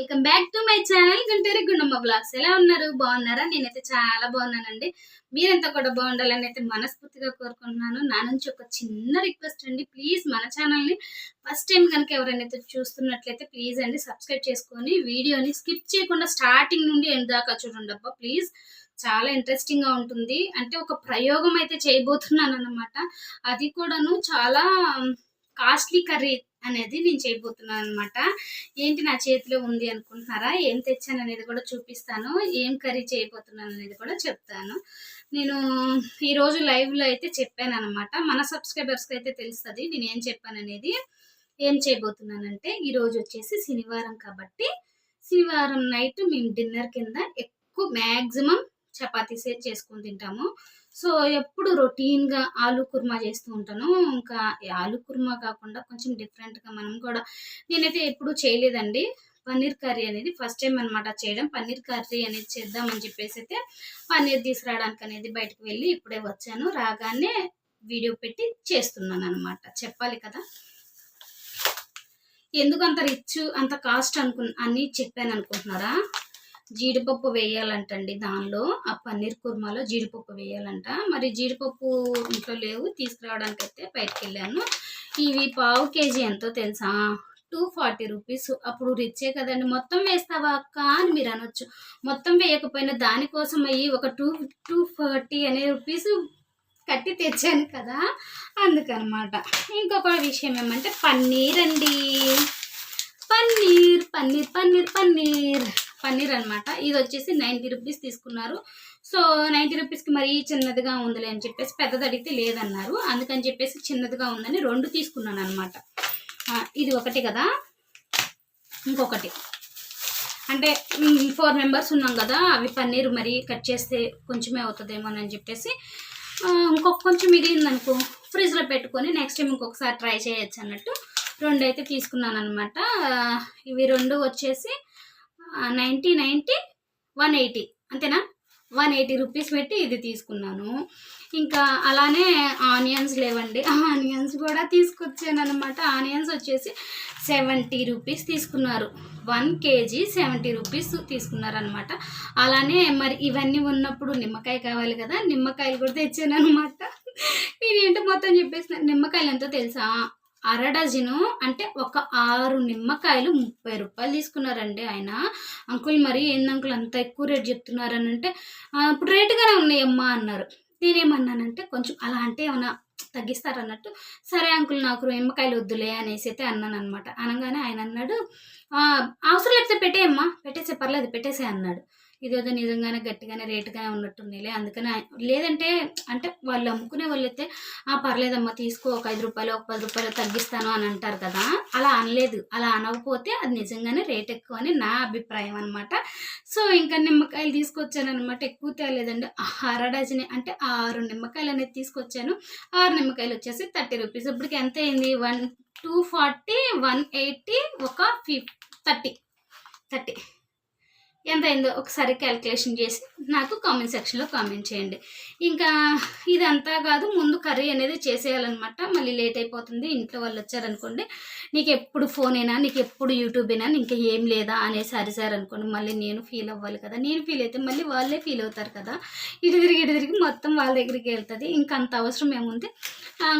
Welcome back to my channel Guntur Gundamma vlogs. ఎలా ఉన్నారు? బాగున్నారా? నేనైతే చాలా బాగున్నానండి. మీరంతా కూడా బాగుండాలని అయితే మనస్ఫూర్తిగా కోరుకుంటున్నాను. నా నుంచి ఒక చిన్న రిక్వెస్ట్ అండి. ప్లీజ్ మన ఛానల్ని ఫస్ట్ టైం కనుక ఎవరైనా అయితే చూస్తున్నట్లయితే ప్లీజ్ అండి సబ్స్క్రైబ్ చేసుకొని వీడియోని స్కిప్ చేయకుండా స్టార్టింగ్ నుండి ఎండ్ దాకా చూడండి అబ్బా. ప్లీజ్. చాలా ఇంట్రెస్టింగ్గా ఉంటుంది. అంటే ఒక ప్రయోగం అయితే చేయబోతున్నాను అనమాట అది కూడాను చాలా కాస్ట్లీ కర్రీ అనేది నేను చేయబోతున్నాను అనమాట ఏంటి నా చేతిలో ఉంది అనుకుంటున్నారా? ఏం తెచ్చాను అనేది కూడా చూపిస్తాను. ఏం కర్రీ చేయబోతున్నాను అనేది కూడా చెప్తాను. నేను ఈరోజు లైవ్లో అయితే చెప్పాను అనమాట మన సబ్స్క్రైబర్స్కి అయితే తెలుస్తుంది నేను ఏం చెప్పాను అనేది. ఏం చేయబోతున్నానంటే ఈరోజు వచ్చేసి శనివారం కాబట్టి శనివారం నైట్ మేము డిన్నర్ కింద ఎక్కువ మ్యాక్సిమం చపాతీసే చేసుకొని తింటాము. సో ఎప్పుడు రొటీన్గా ఆలు కుర్మా చేస్తూ ఉంటాను. ఇంకా ఆలు కుర్మా కాకుండా కొంచెం డిఫరెంట్గా మనం కూడా నేనైతే ఎప్పుడు చేయలేదండి. పన్నీర్ కర్రీ అనేది ఫస్ట్ టైం అనమాట చేయడం. పన్నీర్ కర్రీ అనేది చేద్దామని చెప్పేసి అయితే పన్నీర్ తీసుకురావడానికి అనేది బయటకు వెళ్ళి ఇప్పుడే వచ్చాను. రాగానే వీడియో పెట్టి చేస్తున్నాను అనమాట చెప్పాలి కదా? ఎందుకు అంత రిచ్ అంత కాస్ట్ అనుకు అని చెప్పాను అనుకుంటున్నారా? జీడిపప్పు వేయాలంటండి దానిలో. ఆ పన్నీర్ కుర్మాలో జీడిపప్పు వేయాలంట. మరి జీడిపప్పు ఇంట్లో లేవు తీసుకురావడానికి అయితే బయటకు వెళ్ళాను ఇవి పావు కేజీ ఎంతో తెలుసా? Two forty rupees. అప్పుడు రిచ్చే కదండి. మొత్తం వేస్తావా అక్క అని మీరు అనొచ్చు. మొత్తం వేయకపోయినా దానికోసం అయ్యి ఒక టూ టూ ఫార్టీ అనే రూపీస్ కట్టి తెచ్చాను కదా. అందుకనమాట. ఇంకొక విషయం ఏమంటే పన్నీర్ అండి పన్నీర్ పన్నీర్ పన్నీర్ పన్నీర్. పన్నీర్ అనమాట ఇది వచ్చేసి నైంటీ రూపీస్ తీసుకున్నారు. సో నైంటీ రూపీస్కి మరీ చిన్నదిగా ఉందిలే అని చెప్పేసి పెద్దది అడిగితే లేదన్నారు. అందుకని చెప్పేసి చిన్నదిగా ఉందని రెండు తీసుకున్నాను అనమాట ఇది ఒకటి కదా? ఇంకొకటి. అంటే ఫోర్ మెంబర్స్ ఉన్నాం కదా అవి పన్నీర్ మరి కట్ చేస్తే కొంచెమే అవుతుందేమోనని చెప్పేసి ఇంకొక కొంచెం మిగిలిందనుకో ఫ్రిడ్జ్లో పెట్టుకొని నెక్స్ట్ టైం ఇంకొకసారి ట్రై చేయొచ్చు అన్నట్టు రెండు అయితే తీసుకున్నాను అనమాట ఇవి రెండు వచ్చేసి నైంటీ నైంటీ వన్ ఎయిటీ. అంతేనా? వన్ ఎయిటీ రూపీస్ పెట్టి ఇది తీసుకున్నాను. ఇంకా అలానే ఆనియన్స్ లేవండి. ఆనియన్స్ కూడా తీసుకొచ్చాను అనమాట ఆనియన్స్ వచ్చేసి సెవెంటీ రూపీస్ తీసుకున్నారు. వన్ కేజీ సెవెంటీ రూపీస్ తీసుకున్నారు అనమాట అలానే మరి ఇవన్నీ ఉన్నప్పుడు నిమ్మకాయ కావాలి కదా నిమ్మకాయలు కూడా తెచ్చాను అనమాట నేనేంటో ఏంటో మొత్తం చెప్పేసిన? నిమ్మకాయలు ఎంతో తెలుసా? అర డజను అంటే ఒక ఆరు నిమ్మకాయలు ముప్పై రూపాయలు తీసుకున్నారండి ఆయన. అంకుల్ మరి ఏంది అంకుల్ అంత ఎక్కువ రేట్ చెప్తున్నారని అంటే ఇప్పుడు రేటుగానే ఉన్నాయమ్మా అన్నారు. నేనేమన్నానంటే కొంచెం అలా అంటే ఏమైనా తగ్గిస్తారన్నట్టు. సరే అంకుల్ నాకు నిమ్మకాయలు వద్దులే అనేసి అయితే అన్నాను అనమాట అనగానే ఆయన అన్నాడు అవసరం లేకపోతే పెట్టేయమ్మా పెట్టేసే పర్లేదు పెట్టేసే అన్నాడు. ఇదేదో నిజంగానే గట్టిగానే రేటుగానే ఉన్నట్టుందిలే అందుకని లేదంటే అంటే వాళ్ళు అమ్ముకునే వాళ్ళైతే ఆ పర్లేదమ్మా తీసుకో ఒక ఐదు రూపాయలు ఒక పది రూపాయలు తగ్గిస్తాను అని అంటారు కదా. అలా అనలేదు. అలా అనకపోతే అది నిజంగానే రేట్ ఎక్కువ అని నా అభిప్రాయం అనమాట సో ఇంకా నిమ్మకాయలు తీసుకొచ్చాను అనమాట ఎక్కువ తేలేదండి. అర డజన్ అంటే ఆరు నిమ్మకాయలు అనేది తీసుకొచ్చాను. ఆరు నిమ్మకాయలు వచ్చేసి థర్టీ రూపీస్. ఇప్పటికి ఎంత అయింది? One two forty one eighty ఒక ఫిఫ్ థర్టీ థర్టీ. ఎంత అయిందో ఒకసారి క్యాలిక్యులేషన్ చేసి నాకు కామెంట్ సెక్షన్లో కామెంట్ చేయండి. ఇంకా ఇదంతా కాదు ముందు కర్రీ అనేది చేసేయాలన్నమాట. మళ్ళీ లేట్ అయిపోతుంది ఇంట్లో వాళ్ళు వచ్చారనుకోండి నీకు ఎప్పుడు ఫోన్ అయినా నీకు ఎప్పుడు యూట్యూబ్ అయినా ఇంకా ఏం లేదా అనేసి అరిసారు అనుకోండి మళ్ళీ నేను ఫీల్ అవ్వాలి కదా. నేను ఫీల్ అయితే మళ్ళీ వాళ్ళే ఫీల్ అవుతారు కదా. ఇటు తిరిగి ఇటు తిరిగి మొత్తం వాళ్ళ దగ్గరికి వెళ్తుంది. ఇంకా అంత అవసరం ఏముంది?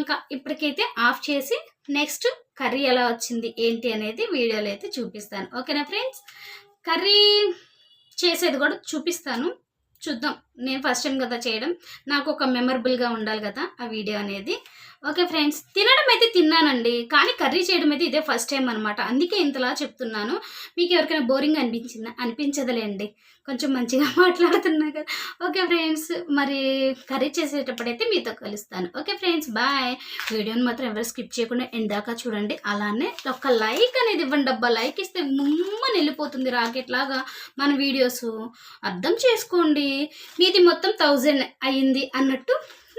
ఇంకా ఇప్పటికైతే ఆఫ్ చేసి నెక్స్ట్ కర్రీ ఎలా వచ్చింది ఏంటి అనేది వీడియోలో అయితే చూపిస్తాను. ఓకేనా ఫ్రెండ్స్ కర్రీ చేసేది కూడా చూపిస్తాను. చూద్దాం. నేను ఫస్ట్ టైం కదా చేయడం. నాకు ఒక మెమరబుల్గా ఉండాలి కదా ఆ వీడియో అనేది. ఓకే ఫ్రెండ్స్ తినడం అయితే తిన్నానండి కానీ కర్రీ చేయడం అయితే ఇదే ఫస్ట్ టైం అనమాట అందుకే ఇంతలా చెప్తున్నాను. మీకు ఎవరికైనా బోరింగ్ అనిపించిందా అనిపించదులేండి. కొంచెం మంచిగా మాట్లాడుతున్నా కదా. ఓకే ఫ్రెండ్స్ మరి కర్రీ చేసేటప్పుడైతే మీతో కలుస్తాను. Okay friends bye. వీడియోని మాత్రం ఎవరు స్కిప్ చేయకుండా ఎందాక చూడండి. అలానే ఒక లైక్ అనేది ఇవ్వండి డబ్బా లైక్ ఇస్తే ముమ్మని వెళ్ళిపోతుంది రాకెట్ లాగా మన వీడియోస్. అర్థం చేసుకోండి. మీది మొత్తం థౌజండ్ అయ్యింది అన్నట్టు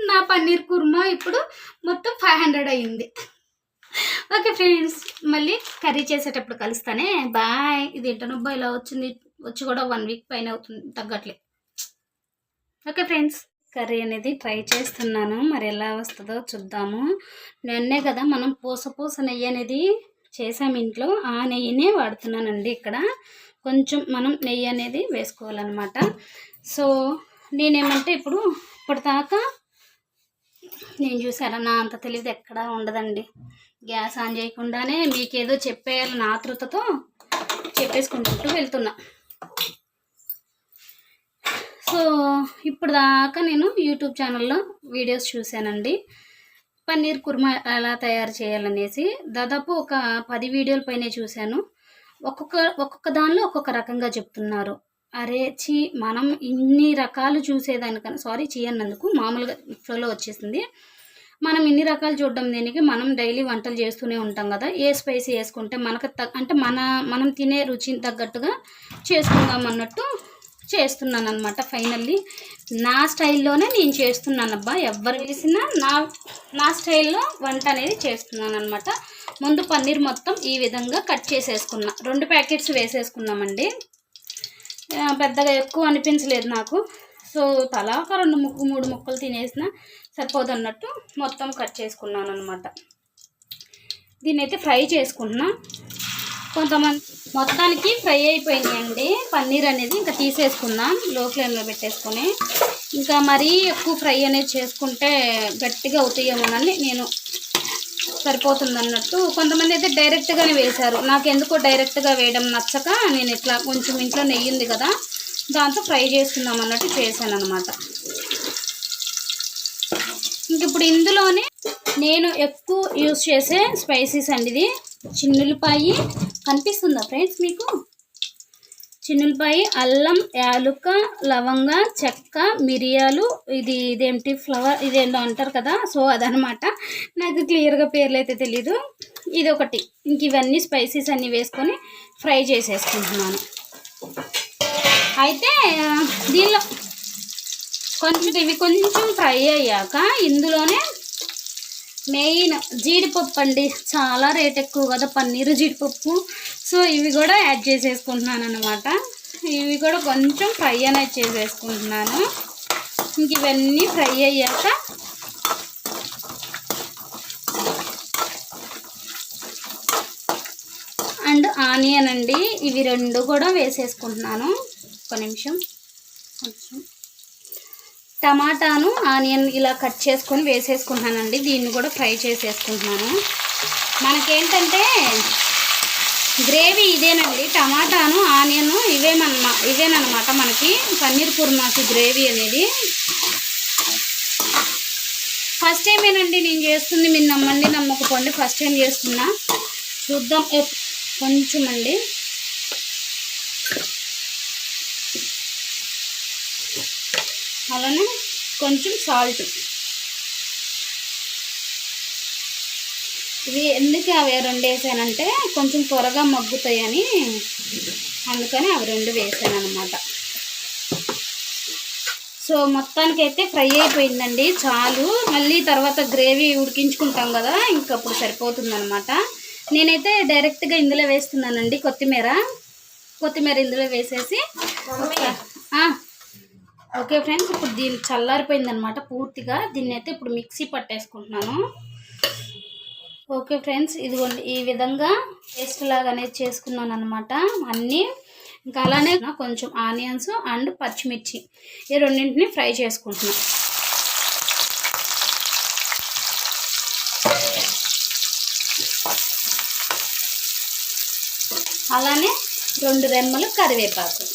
నా పన్నీర్ కుర్మా ఇప్పుడు మొత్తం ఫైవ్ హండ్రెడ్ అయ్యింది. ఓకే ఫ్రెండ్స్ మళ్ళీ కర్రీ చేసేటప్పుడు కలుస్తానే. బాయ్. ఇది ఏంటనబ్బా ఇలా వచ్చింది వచ్చి కూడా వన్ వీక్ పైన అవుతుంది తగ్గట్లే. ఓకే ఫ్రెండ్స్ కర్రీ అనేది ట్రై చేస్తున్నాను. మరి ఎలా వస్తుందో చూద్దాము. నిన్నే కదా మనం పూస పూస నెయ్యి అనేది చేసాము ఇంట్లో. ఆ నెయ్యినే వాడుతున్నానండి ఇక్కడ. కొంచెం మనం నెయ్యి అనేది వేసుకోవాలన్నమాట. సో నేనేమంటే ఇప్పుడు ఇప్పటిదాకా నేను చూసారా నా అంత తెలియదు ఎక్కడా ఉండదండి. గ్యాస్ ఆన్ చేయకుండానే మీకేదో చెప్పేయాలని ఆతృతతో చెప్పేసుకుంటూ వెళ్తున్నా. సో ఇప్పుడు దాకా నేను యూట్యూబ్ ఛానల్లో వీడియోస్ చూశానండి. పన్నీర్ కుర్మా ఎలా తయారు చేయాలనేసి దాదాపు ఒక పది వీడియోల పైనే చూశాను. ఒక్కొక్క ఒక్కొక్క దానిలో ఒక్కొక్క రకంగా చెప్తున్నారు. అరే చీ మనం ఇన్ని రకాలు చూసేదానికన్నా సారీ చీ అన్నందుకు మామూలుగా ఫ్లోలో వచ్చేసింది. మనం ఇన్ని రకాలు చూడడం దేనికి? మనం డైలీ వంటలు చేస్తూనే ఉంటాం కదా. ఏ స్పైసీ వేసుకుంటే మనకు అంటే మన మనం తినే రుచిని తగ్గట్టుగా చేసుకుందాం అన్నట్టు చేస్తున్నాను అనమాట ఫైనల్లీ. నా స్టైల్లోనే నేను చేస్తున్నాను అబ్బా ఎవరు పిలిచినా నా నా స్టైల్లో వంట అనేది చేస్తున్నాను అనమాట ముందు పన్నీర్ మొత్తం ఈ విధంగా కట్ చేసేసుకున్నా. రెండు ప్యాకెట్స్ వేసేసుకున్నామండి. పెద్దగా ఎక్కువ అనిపించలేదు నాకు. సో తలా ఒక రెండు ముక్కు మూడు ముక్కలు తినేసిన సరిపోదన్నట్టు మొత్తం కట్ చేసుకున్నాను అనమాట దీన్ని అయితే ఫ్రై చేసుకున్నా కొంతమంది మొత్తానికి ఫ్రై అయిపోయిందండి పన్నీర్ అనేది ఇంకా తీసేసుకుందాం లో ఫ్లేమ్లో పెట్టేసుకొని. ఇంకా మరీ ఎక్కువ ఫ్రై అనేది చేసుకుంటే గట్టిగా అవుతాయేమోనని నేను సరిపోతుంది అన్నట్టు కొంతమంది అయితే డైరెక్ట్గానే వేశారు. నాకు ఎందుకో డైరెక్ట్గా వేయడం నచ్చక నేను ఇట్లా కొంచెం ఇంట్లో నెయ్యి ఉంది కదా దాంతో ఫ్రై చేసుకుందాం అన్నట్టు చేశాను అనమాట ఇంక ఇప్పుడు ఇందులోనే నేను ఎక్కువ యూస్ చేసే స్పైసీస్ అండి ఇది. చిన్నులపాయి కనిపిస్తుందా ఫ్రెండ్స్ మీకు? చిన్నులపాయి అల్లం యాలుక లవంగ చెక్క మిరియాలు ఇది ఇదేంటి ఫ్లవర్ ఇదేంటో అంటారు కదా సో అదనమాట నాకు క్లియర్గా పేర్లు అయితే తెలీదు. ఇది ఒకటి ఇంక ఇవన్నీ స్పైసీస్ అన్నీ వేసుకొని ఫ్రై చేసేసుకుంటున్నాను. అయితే దీనిలో కొంచెం ఇవి కొంచెం ఫ్రై అయ్యాక ఇందులోనే మెయిన్ జీడిపప్పు అండి. చాలా రేట్ ఎక్కువ కదా పన్నీరు జీడిపప్పు సో ఇవి కూడా యాడ్ చేసేసుకుంటున్నాను అనమాట ఇవి కూడా కొంచెం ఫ్రై అనేది చేసేసుకుంటున్నాను. ఇంక ఇవన్నీ ఫ్రై అయ్యాక అండ్ ఆనియన్ అండి ఇవి రెండు కూడా వేసేసుకుంటున్నాను. ఒక నిమిషం. కొంచెం. టమాటాను ఆనియన్ ఇలా కట్ చేసుకొని వేసేసుకుంటున్నానండి. దీన్ని కూడా ఫ్రై చేసేసుకుంటున్నాను. మనకేంటంటే గ్రేవీ ఇదేనండి టమాటాను ఆనియన్ ఇవేమన్నమా ఇవేనమాట మనకి. పన్నీర్ కుర్మాకి గ్రేవీ అనేది. ఫస్ట్ టైమేనండి నేను చేస్తుంది మీరు నమ్మండి నమ్మకపోండి. ఫస్ట్ టైం చేస్తున్నా. చూద్దాం కొంచెం అండి. అలానే కొంచెం సాల్ట్. ఇవి ఎందుకు అవి రెండు వేసానంటే కొంచెం త్వరగా మగ్గుతాయని అందుకని అవి రెండు వేసాను అనమాట సో మొత్తానికైతే ఫ్రై అయిపోయిందండి చాలు. మళ్ళీ తర్వాత గ్రేవీ ఉడికించుకుంటాం కదా ఇంకప్పుడు సరిపోతుంది అనమాట నేనైతే డైరెక్ట్గా ఇందులో వేస్తున్నానండి కొత్తిమీర. కొత్తిమీర ఇందులో వేసేసి ఓకే ఫ్రెండ్స్ ఇప్పుడు దీన్ని చల్లారిపోయింది అనమాట పూర్తిగా. దీన్ని అయితే ఇప్పుడు మిక్సీ పట్టేసుకుంటున్నాను. ఓకే ఫ్రెండ్స్ ఇదిగోండి ఈ విధంగా పేస్ట్ లాగా అనేది చేసుకున్నాను అనమాట అన్నీ ఇంకా అలానే కొంచెం ఆనియన్స్ అండ్ పచ్చిమిర్చి. ఈ రెండింటిని ఫ్రై చేసుకుంటున్నాను అలానే రెండు రెమ్మలు కరివేపాకు.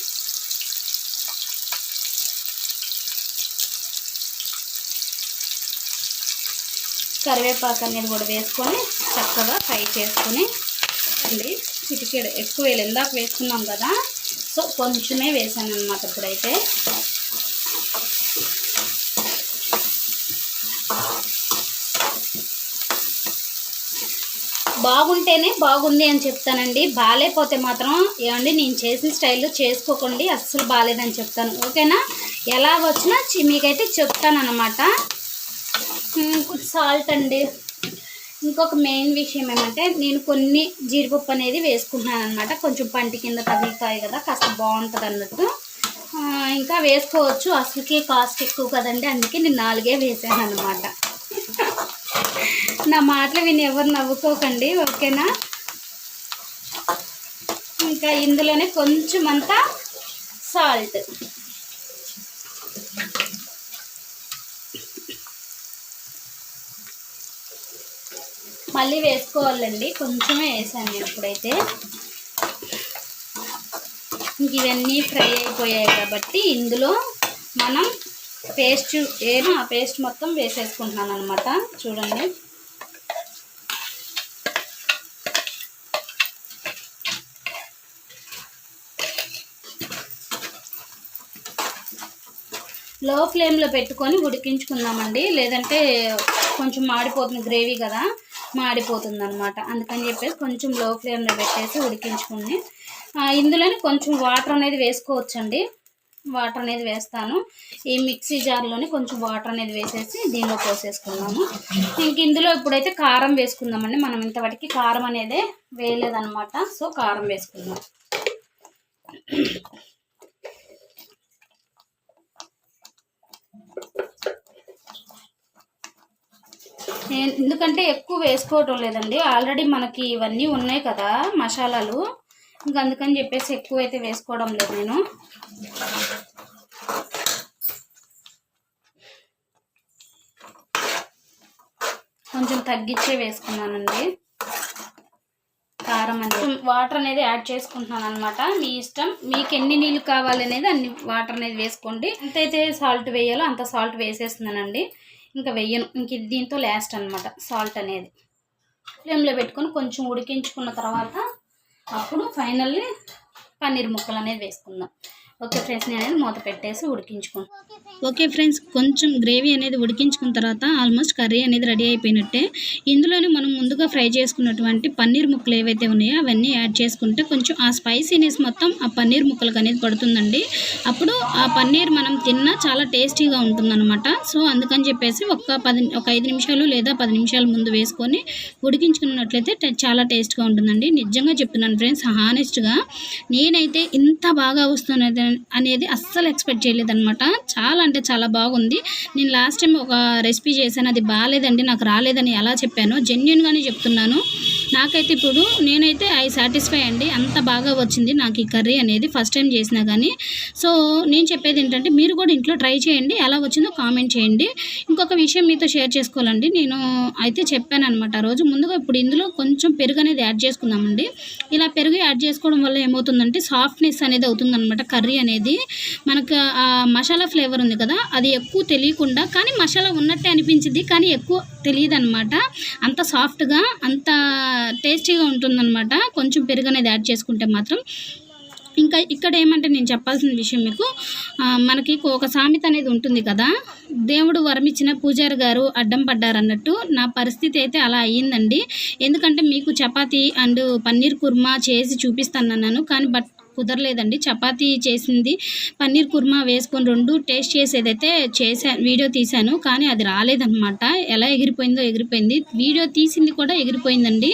కరివేపాకు అనేది కూడా వేసుకొని చక్కగా ఫ్రై చేసుకొని అండి చిటికెడు ఎక్కువ వేలు ఇందాక వేసుకున్నాం కదా సో కొంచెమే వేసాను అనమాట ఇప్పుడైతే. బాగుంటేనే బాగుంది అని చెప్తానండి. బాగాలేకపోతే మాత్రం ఏమండి నేను చేసిన స్టైల్లో చేసుకోకండి అస్సలు బాగాలేదని చెప్తాను. ఓకేనా? ఎలా వచ్చినా మీకైతే చెప్తాను అనమాట సాల్ట్ అండి. ఇంకొక మెయిన్ విషయం ఏమంటే నేను కొన్ని జీడిపప్పు అనేది వేసుకుంటున్నాను అనమాట కొంచెం పంటి కింద తగులుతాయి కదా కాస్త బాగుంటుంది అన్నట్టు. ఇంకా వేసుకోవచ్చు. అసలుకి కాస్ట్ ఎక్కువ కదండి. అందుకే నేను నాలుగే వేసాను అనమాట నా మాటలు విని ఎవరు నవ్వుకోకండి ఓకేనా? ఇంకా ఇందులోనే కొంచెం అంతా సాల్ట్ మళ్ళీ వేసుకోవాలండి. కొంచెమే వేసాను నేను ఇప్పుడైతే. ఇంక ఇవన్నీ ఫ్రై అయిపోయాయి కాబట్టి ఇందులో మనం పేస్ట్ ఏమో ఆ పేస్ట్ మొత్తం వేసేసుకుంటున్నాను అనమాట చూడండి. లో ఫ్లేమ్లో పెట్టుకొని ఉడికించుకుందామండి. లేదంటే కొంచెం మాడిపోతుంది గ్రేవీ కదా. మాడిపోతుంది అనమాట అందుకని చెప్పేసి కొంచెం లో ఫ్లేమ్లో పెట్టేసి ఉడికించుకుని ఇందులోనే కొంచెం వాటర్ అనేది వేసుకోవచ్చండి. వాటర్ అనేది వేస్తాను. ఈ మిక్సీ జార్లోనే కొంచెం వాటర్ అనేది వేసేసి దీనిలో పోసేసుకున్నాము ఇంక ఇందులో ఇప్పుడైతే కారం వేసుకుందామండి. మనం ఇంతవరకు కారం అనేది వేయలేదనమాట సో కారం వేసుకుందాం. నేను ఎందుకంటే ఎక్కువ వేసుకోవటం లేదండి. ఆల్రెడీ మనకి ఇవన్నీ ఉన్నాయి కదా మసాలాలు. ఇంకా అందుకని చెప్పేసి ఎక్కువ అయితే వేసుకోవడం లేదు నేను. కొంచెం తగ్గించే వేసుకున్నానండి. కారం అనేది. వాటర్ అనేది యాడ్ చేసుకుంటున్నాను అనమాట మీ ఇష్టం. మీకు ఎన్ని నీళ్ళు కావాలనేది అన్ని వాటర్ అనేది వేసుకోండి. ఎంతైతే సాల్ట్ వేయాలో అంత సాల్ట్ వేసేస్తున్నానండి. ఇంకా వెయ్యను ఇంక దీంతో లాస్ట్ అనమాట సాల్ట్ అనేది. ఫ్లేమ్లో పెట్టుకొని కొంచెం ఉడికించుకున్న తర్వాత అప్పుడు ఫైనల్లీ పన్నీర్ ముక్కలు అనేది వేసుకుందాం. ఓకే ఫ్రెండ్స్ నేను అనేది మూత పెట్టేసి ఉడికించుకుంటాను ఓకే ఫ్రెండ్స్ కొంచెం గ్రేవీ అనేది ఉడికించుకున్న తర్వాత ఆల్మోస్ట్ కర్రీ అనేది రెడీ అయిపోయినట్టే. ఇందులోనే మనం ముందుగా ఫ్రై చేసుకున్నటువంటి పన్నీర్ ముక్కలు ఏవైతే ఉన్నాయో అవన్నీ యాడ్ చేసుకుంటే కొంచెం ఆ స్పైసీనెస్ మొత్తం ఆ పన్నీర్ ముక్కలకు అనేది పడుతుందండి. అప్పుడు ఆ పన్నీర్ మనం తిన్నా చాలా టేస్టీగా ఉంటుందన్నమాట. సో అందుకని చెప్పేసి ఒక పది ఒక ఐదు నిమిషాలు లేదా పది నిమిషాల ముందు వేసుకొని ఉడికించుకున్నట్లయితే చాలా టేస్ట్గా ఉంటుందండి. నిజంగా చెప్తున్నాను ఫ్రెండ్స్ హానెస్ట్గా. నేనైతే ఇంత బాగా వస్తున్నది అనేది అస్సలు ఎక్స్పెక్ట్ చేయలేదనమాట చాలా అంటే చాలా బాగుంది. నేను లాస్ట్ టైం ఒక రెసిపీ చేశాను అది బాగాలేదండి నాకు రాలేదని ఎలా చెప్పాను జెన్యున్గానే చెప్తున్నాను. నాకైతే ఇప్పుడు నేనైతే ఐ సాటిస్ఫై అండి. అంత బాగా వచ్చింది నాకు ఈ కర్రీ అనేది ఫస్ట్ టైం చేసినా కానీ సో నేను చెప్పేది ఏంటంటే మీరు కూడా ఇంట్లో ట్రై చేయండి. ఎలా వచ్చిందో కామెంట్ చేయండి. ఇంకొక విషయం మీతో షేర్ చేసుకోవాలండి. నేను అయితే చెప్పాను అనమాట ఆ రోజు ముందుగా ఇప్పుడు ఇందులో కొంచెం పెరుగు అనేది యాడ్ చేసుకుందామండి. ఇలా పెరుగు యాడ్ చేసుకోవడం వల్ల ఏమవుతుందంటే సాఫ్ట్నెస్ అనేది అవుతుందన్నమాట కర్రీ అనేది. మనకు ఆ మసాలా ఫ్లేవర్ ఉంది కదా అది ఎక్కువ తెలియకుండా కానీ మసాలా ఉన్నట్టే అనిపించింది. కానీ ఎక్కువ తెలియదు అనమాట అంత సాఫ్ట్గా అంత టేస్టీగా ఉంటుందన్నమాట. కొంచెం పెరుగు అనేది యాడ్ చేసుకుంటే మాత్రం. ఇంకా ఇక్కడ ఏమంటే నేను చెప్పాల్సిన విషయం మీకు మనకి ఒక సామెత అనేది ఉంటుంది కదా దేవుడు వరమిచ్చిన పూజారి గారు అడ్డం పడ్డారు అన్నట్టు నా పరిస్థితి అయితే అలా అయ్యిందండి. ఎందుకంటే మీకు చపాతీ అండ్ పన్నీర్ కుర్మా చేసి చూపిస్తాను అన్నాను కానీ బట్ కుదరలేదండి. చపాతీ చేసింది. పన్నీర్ కుర్మా వేసుకొని రెండు టేస్ట్ చేసేదైతే చేసా వీడియో తీశాను. కానీ అది రాలేదనమాట ఎలా ఎగిరిపోయిందో ఎగిరిపోయింది. వీడియో తీసింది కూడా ఎగిరిపోయిందండి.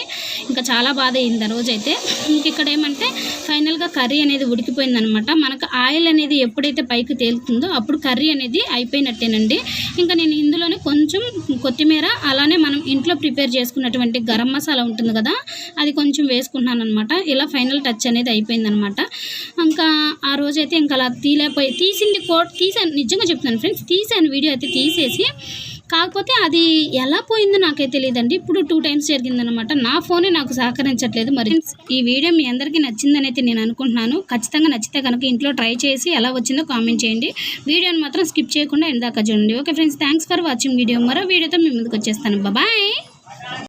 ఇంకా చాలా బాధ అయింది ఆ రోజైతే. ఇంక ఇక్కడ ఏమంటే ఫైనల్గా కర్రీ అనేది ఉడికిపోయిందనమాట మనకు ఆయిల్ అనేది ఎప్పుడైతే పైకి తేలుతుందో అప్పుడు కర్రీ అనేది అయిపోయినట్టేనండి. ఇంకా నేను ఇందులోనే కొంచెం కొత్తిమీర అలానే మనం ఇంట్లో ప్రిపేర్ చేసుకున్నటువంటి గరం మసాలా ఉంటుంది కదా అది కొంచెం వేసుకున్నాను అనమాట ఇలా ఫైనల్ టచ్ అనేది అయిపోయిందనమాట ఇంకా ఆ రోజైతే ఇంకా అలా తీలేకపోయి తీసింది కోట్ తీసాను నిజంగా చెప్తున్నాను ఫ్రెండ్స్ తీసాను వీడియో అయితే తీసేసి. కాకపోతే అది ఎలా పోయిందో నాకైతే తెలియదండి. ఇప్పుడు టూ టైమ్స్ జరిగిందనమాట నా ఫోనే నాకు సహకరించట్లేదు. మరి ఈ వీడియో మీ అందరికీ నచ్చిందని అయితే నేను అనుకుంటున్నాను. ఖచ్చితంగా నచ్చితే కనుక ఇంట్లో ట్రై చేసి ఎలా వచ్చిందో కామెంట్ చేయండి. వీడియోని మాత్రం స్కిప్ చేయకుండా ఎందాక చూడండి. Okay friends thanks for watching video. మరో వీడియోతో మీ ముందుకు వచ్చేస్తాను. బాయ్!